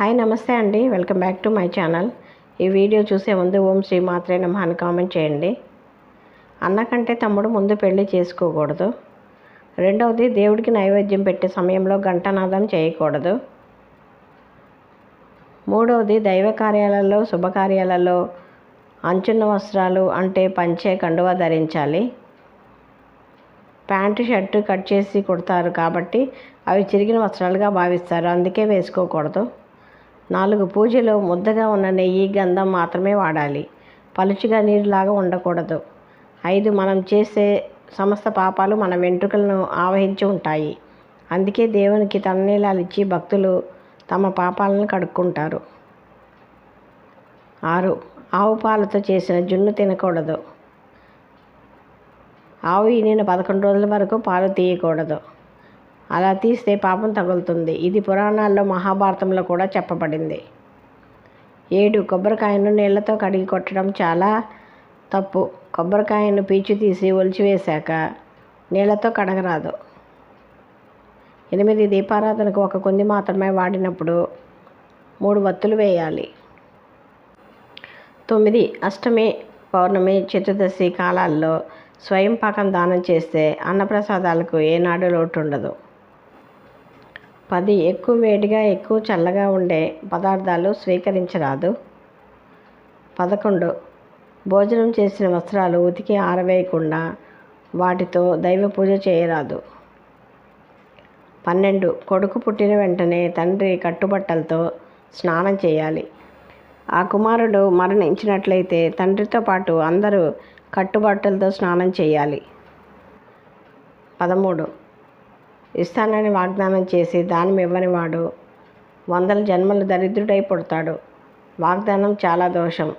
Hi నమస్తే అండి. Welcome back to my channel. ఈ వీడియో చూసే ముందు ఓం శ్రీ మాత్రే నమః అని కామెంట్ చేయండి. అన్న కంటే తమ్ముడు ముందు పెళ్ళి చేసుకోకూడదు. రెండవది దేవుడికి నైవేద్యం పెట్టే సమయంలో గంటనాదం చేయకూడదు. మూడవది దైవ కార్యాలలో శుభకార్యాలలో అంచున్న వస్త్రాలు అంటే పంచే కండువా ధరించాలి. ప్యాంటు షర్టు కట్ చేసి కుడతారు కాబట్టి అవి చిరిగిన వస్త్రాలుగా భావిస్తారు. అందుకే వేసుకోకూడదు. నాలుగు పూజలు ముద్దగా ఉన్న నెయ్యి గంధం మాత్రమే వాడాలి. పలుచుగా నీరులాగా ఉండకూడదు. ఐదు మనం చేసే సమస్త పాపాలు మన వెంట్రుకలను ఆవహించి ఉంటాయి. అందుకే దేవునికి తన్నీలాలు ఇచ్చి భక్తులు తమ పాపాలను కడుక్కుంటారు. ఆరు ఆవు పాలతో చేసిన జున్ను తినకూడదు. ఆవు ఈనిన పదకొండు రోజుల వరకు పాలు తీయకూడదు. అలా తీస్తే పాపం తగులుతుంది. ఇది పురాణాల్లో మహాభారతంలో కూడా చెప్పబడింది. ఏడు కొబ్బరికాయను నీళ్ళతో కడిగి కొట్టడం చాలా తప్పు. కొబ్బరికాయను పీచు తీసి ఒలిచివేశాక నీళ్ళతో కడగరాదు. ఎనిమిది దీపారాధనకు ఒక కొంది మాత్రమే వాడినప్పుడు మూడు వత్తులు వేయాలి. తొమ్మిది అష్టమి పౌర్ణమి చతుర్దశి కాలాల్లో స్వయం పాకం దానం చేస్తే అన్నప్రసాదాలకు ఏనాడు లోటు ఉండదు. పది ఎక్కువ వేడిగా ఎక్కువ చల్లగా ఉండే పదార్థాలు స్వీకరించరాదు. పదకొండు. భోజనం చేసిన వస్త్రాలు ఉతికి ఆరవేయకుండా వాటితో దైవ పూజ చేయరాదు. పన్నెండు. కొడుకు పుట్టిన వెంటనే తండ్రి కట్టుబట్టలతో స్నానం చేయాలి. ఆ కుమారుడు మరణించినట్లయితే తండ్రితో పాటు అందరూ కట్టుబట్టలతో స్నానం చేయాలి. పదమూడు. ఇస్తానని వాగ్దానం చేసి దానం ఇవ్వని వాడు వందల జన్మలు దరిద్రుడై పుడతాడు. వాగ్దానం చాలా దోషం.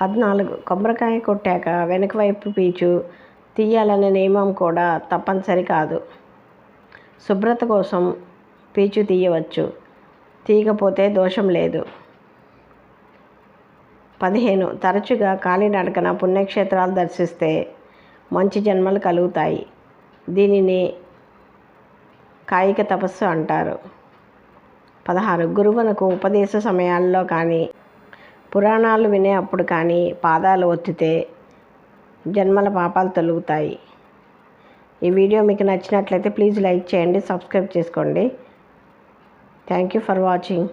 పద్నాలుగు. కొబ్బరికాయ కొట్టాక వెనుక వైపు పీచు తీయాలనే నియమం కూడా తప్పనిసరి కాదు. శుభ్రత కోసం పీచు తీయవచ్చు. తీయకపోతే దోషం లేదు. పదిహేను. తరచుగా కాలినడకన పుణ్యక్షేత్రాలు దర్శిస్తే మంచి జన్మలు కలుగుతాయి. దీనిని కాయిక తపస్సు అంటారు. పదహారు గురువునకు ఉపదేశ సమయాల్లో కానీ పురాణాలు వినే అప్పుడు కానీ పాదాలు ఒత్తితే జన్మల పాపాలు తొలుగుతాయి. ఈ వీడియో మీకు నచ్చినట్లయితే ప్లీజ్ లైక్ చేయండి సబ్స్క్రైబ్ చేసుకోండి. Thank you for watching.